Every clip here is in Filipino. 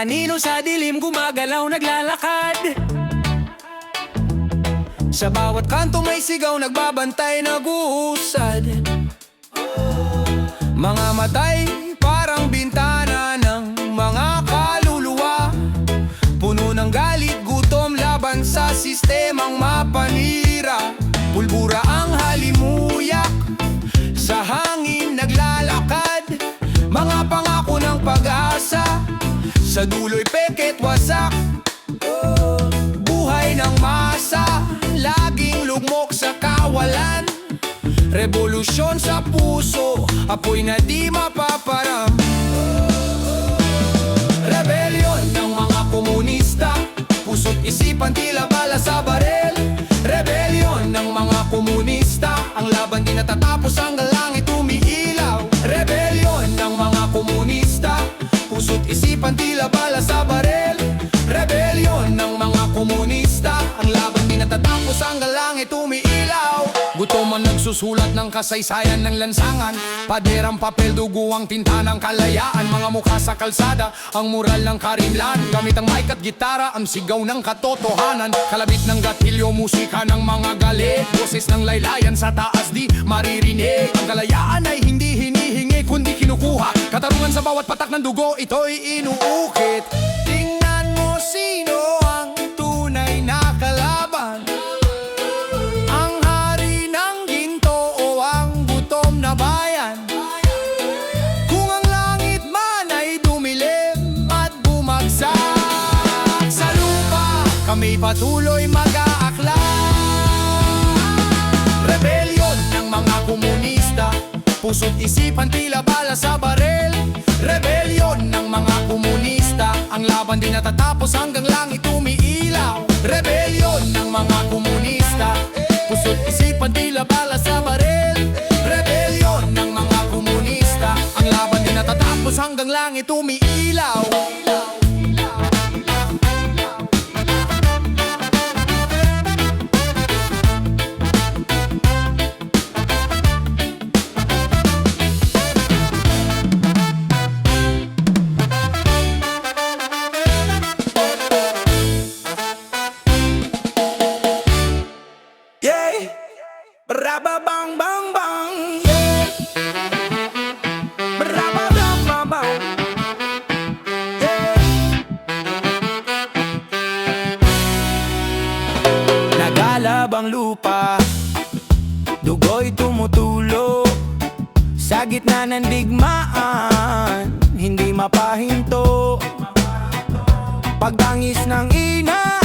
Anino sa dilim gumagalaw naglalakad. Sa bawat kanto may sigaw nagbabantay naguusad. Mga matay parang bintana ng mga kaluluwa. Puno ng galit, gutom, laban sa sistemang mapanira. Pulbura ang halimuyak Sa hangin naglalakad. Mga pangako ng pag-asa Sa dulo'y peket wasak Buhay ng masa Laging lugmok sa kawalan. Revolusyon sa puso Apoy na di mapaparam. Rebellion ng mga komunista Puso't isipan tila bala sa barel. Rebellion ng mga komunista Ang laban di natatapos hanggang Isipan tila bala sa barel. Rebellion ng mga komunista. Ang laban di natatapos hanggang langit umiilaw Gutom ang nagsusulat ng kasaysayan ng lansangan. Paderang papel, dugo ang tinta ng kalayaan. Mga mukha sa kalsada, ang mural ng karinlan Gamit ang mic at gitara, ang sigaw ng katotohanan. Kalabit ng gatilyo, musika ng mga galit. Boses ng laylayan sa taas di maririnig. Ang kalayaan ay hindi hinihingi kundi kinukuha Katarungan sa bawat patak ng dugo, ito'y inuukit. Tingnan mo sino ang tunay na kalaban. Ang hari ng ginto o ang gutom na bayan. Kung ang langit man ay dumilim at bumagsak Sa lupa kami patuloy mag-aakla. Rebellion ng mga komunista Puso't isipan tila bala sa laban di natatapos hanggang langit umiilaw. Rebellion ng mga komunista. Puso't isipan tila bala sa barel Rebellion ng mga komunista. Ang laban di natatapos hanggang langit umiilaw ang lupa Dugo'y tumutulo. Sa gitna ng Hindi mapahinto. Pagtangis ng ina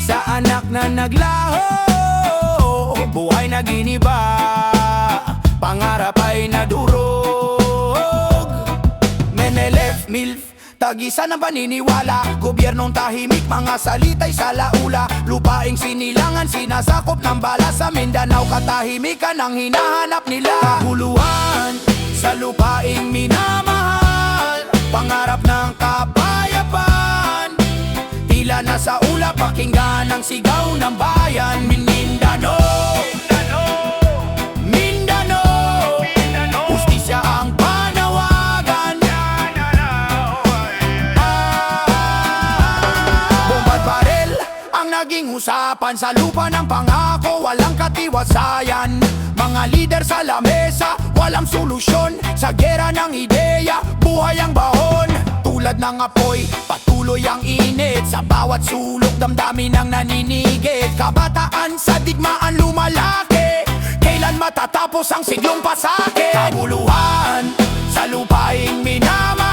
sa anak na naglaho na Pangarap ay nadurog. Menelef, MILF Tagisan ng paniniwala. Gobyernong tahimik, mga salita'y salaula. Lupaing sinilangan, sinasakop ng bala. Sa Mindanao, katahimikan ang hinahanap nila. Kahuluhan sa lupaing minamahal. Pangarap ng kapayapaan. Tila nasa ulap, pakinggan ang sigaw ng bayan. Mindanao usapan Sa lupa ng pangako, walang katiwasayan. Mga lider sa lamesa, walang solusyon. Sa gera ng ideya, buhay ang bahon Tulad ng apoy, patuloy ang init. Sa bawat sulok, damdamin ang naninigit. Kabataan sa digmaan lumalaki. Kailan matatapos ang siglong pasakit? Kabuluhan sa lupaing minamahal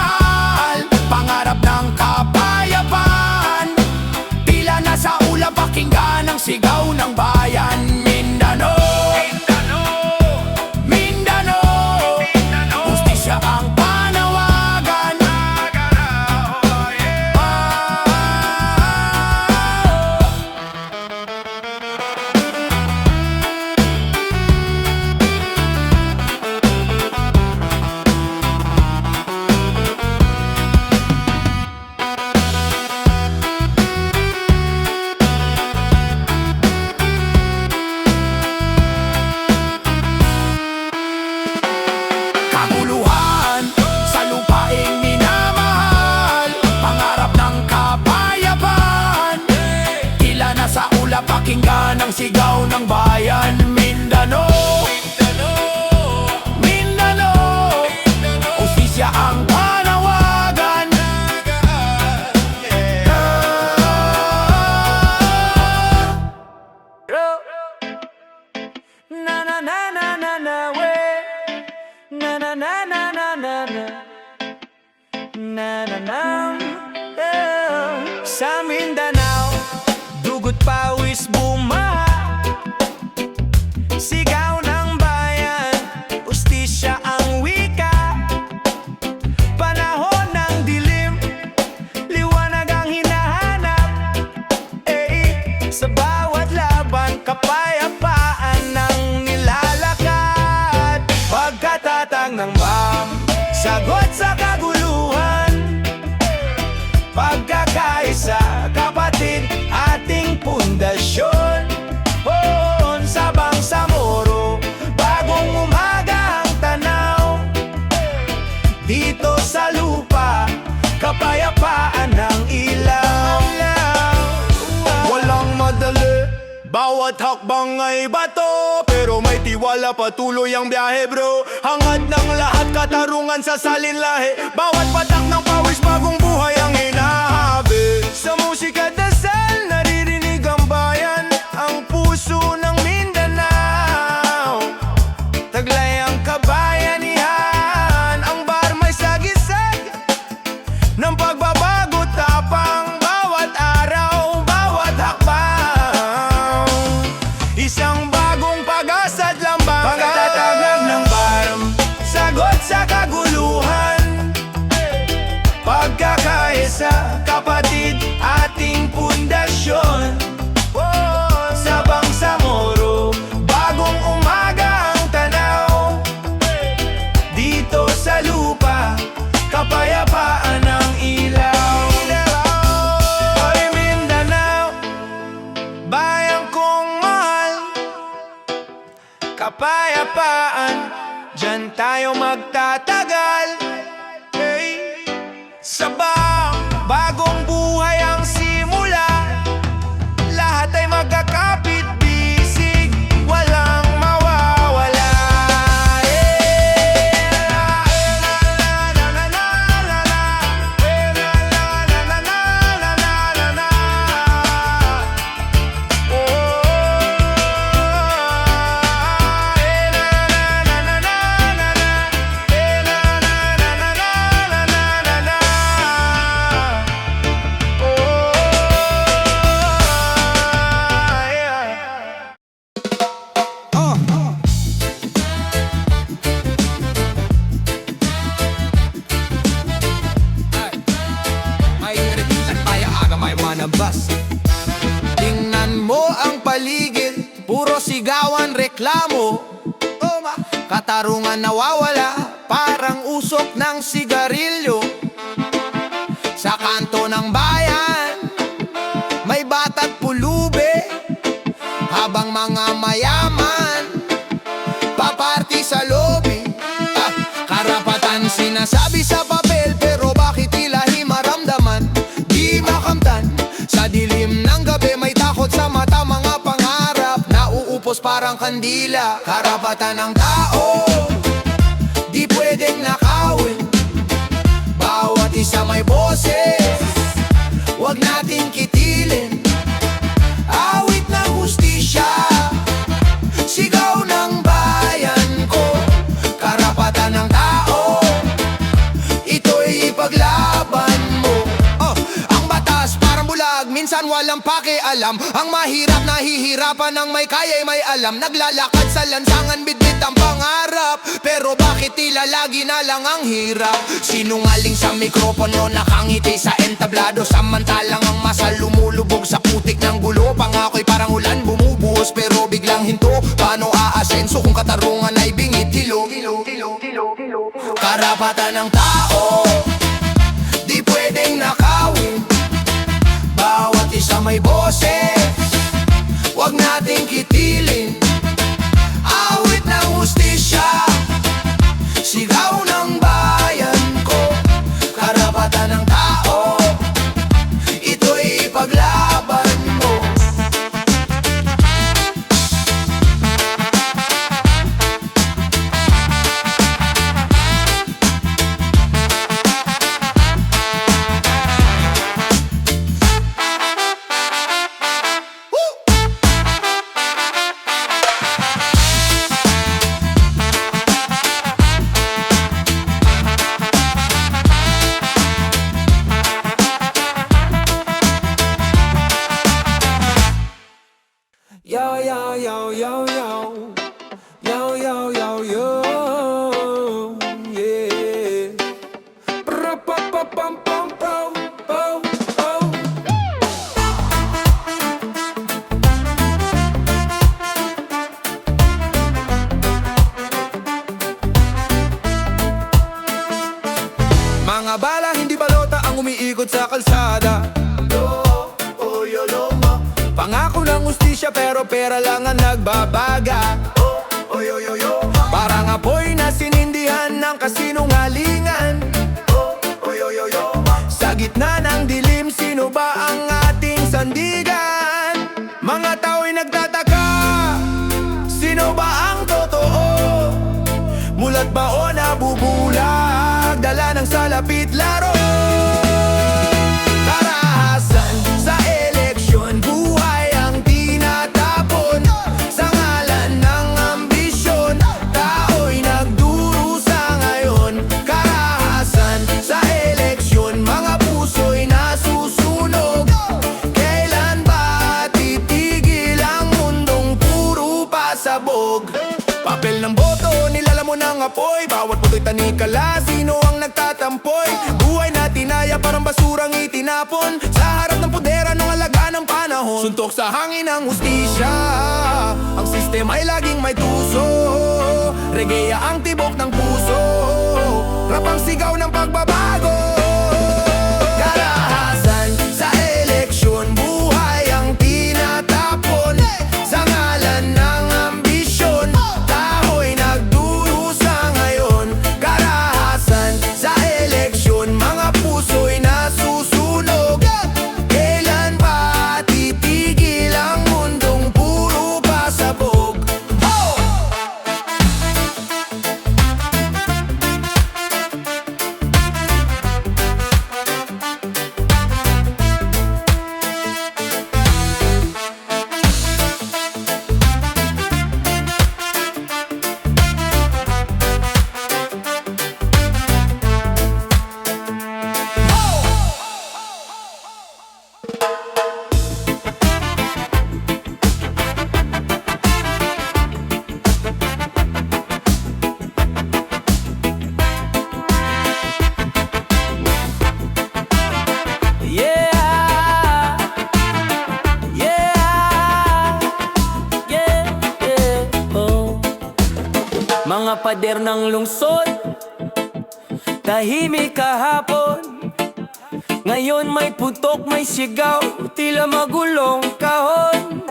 bawat hakbang ay bato. Pero may tiwala patuloy ang biyahe bro. Hangat ng lahat katarungan sa salinlahe Bawat patak ng pawis bagong buhay ang hinahabi Sa musika at sigawan, reklamo. Oh, Katarungan nawawala. Parang usok ng sigarilyo. Sa kanto ng bayan May bata't pulube. Habang mga mayaman kandila Karapatan ng tao. pakialam. Ang mahirap nahihirapan ang may kaya'y may alam. Naglalakad sa lansangan bitbit ang pangarap. Pero bakit tila lagi na lang ang hirap? Sinungaling sa mikropono nakangiti sa entablado. Samantalang ang masa lumulubog sa putik ng gulo. Pangako'y parang ulan bumubuhos pero biglang hinto. Paano aasenso kung katarungan ay bingit? Hilog Karapatan ng tao Di pwedeng nak may boses Huwag nating kitilin. Awit ng ustisya Sigaw ng bayan. Gitna ng dilim, sino ba ang ating sandigan? Mga tao'y nagtataka Sino ba ang totoo? Mulat ba o nabubulag? Dala ng salapit laro apoy Bawat puto'y tanikala, sino ang nagtatampoy? Buhay na tinaya, parang basurang itinapon. Sa harap ng pudera, nung alaga ng panahon. Suntok sa hangin ng hustisya. Ang sistema'y laging may tuso. Regeya ang tibok ng puso. Rapang sigaw ng pagbabago pader ng lungsod. Tahimik kahapon. Ngayon may putok, may sigaw Tila magulong kahon.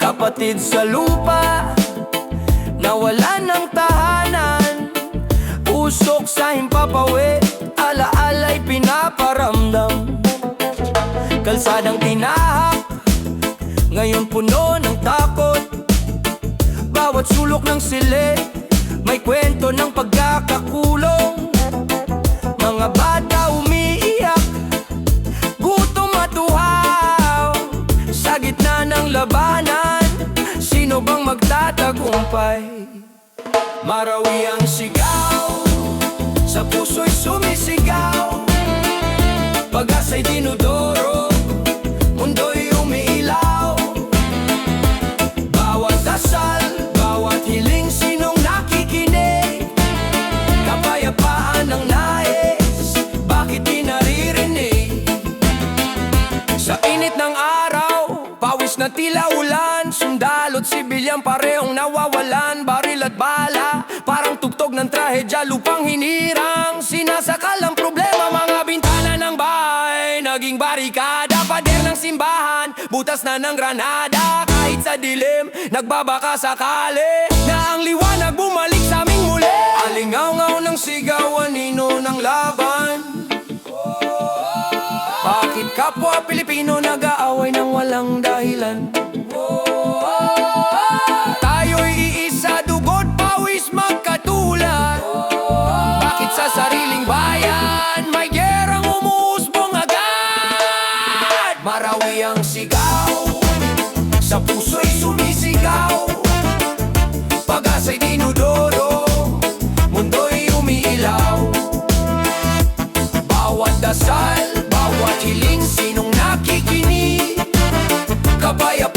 Kapatid sa lupa Nawalan ng tahanan. Usok sa himpapawi Alaala'y pinaparamdam. Kalsadang tinahak Ngayon puno ng takot. Bawat sulok ng sili May kwento ng pagkakakulong. Mga bata umiiyak Gutom at uhaw. Sa gitna ng labanan Sino bang magtatagumpay? Marawi ang sigaw Sa puso'y sumisigaw. Pag-asa'y dinudoro tila ulan Sundalo't sibilyan parehong nawawalan Baril at bala. Parang tugtog ng trahedya Lupang hinirang. Sinasakal ang problema Mga bintana ng bahay. Naging barikada Pader ng simbahan. Butas na ng granada Kahit sa dilim Nagbabaka sakali Na ang liwanag bumalik sa aming muli. Alingaw-ngaw ng sigaw Anino ng laban Kapwa Pilipino nag-aaway ng walang dahilan. Tayo'y iisa, dugod, pawis, magkatulad Bakit sa sariling bayan may gerang umuusbong agad? Marawi ang sigaw, sa puso'y sumisigaw. Fire.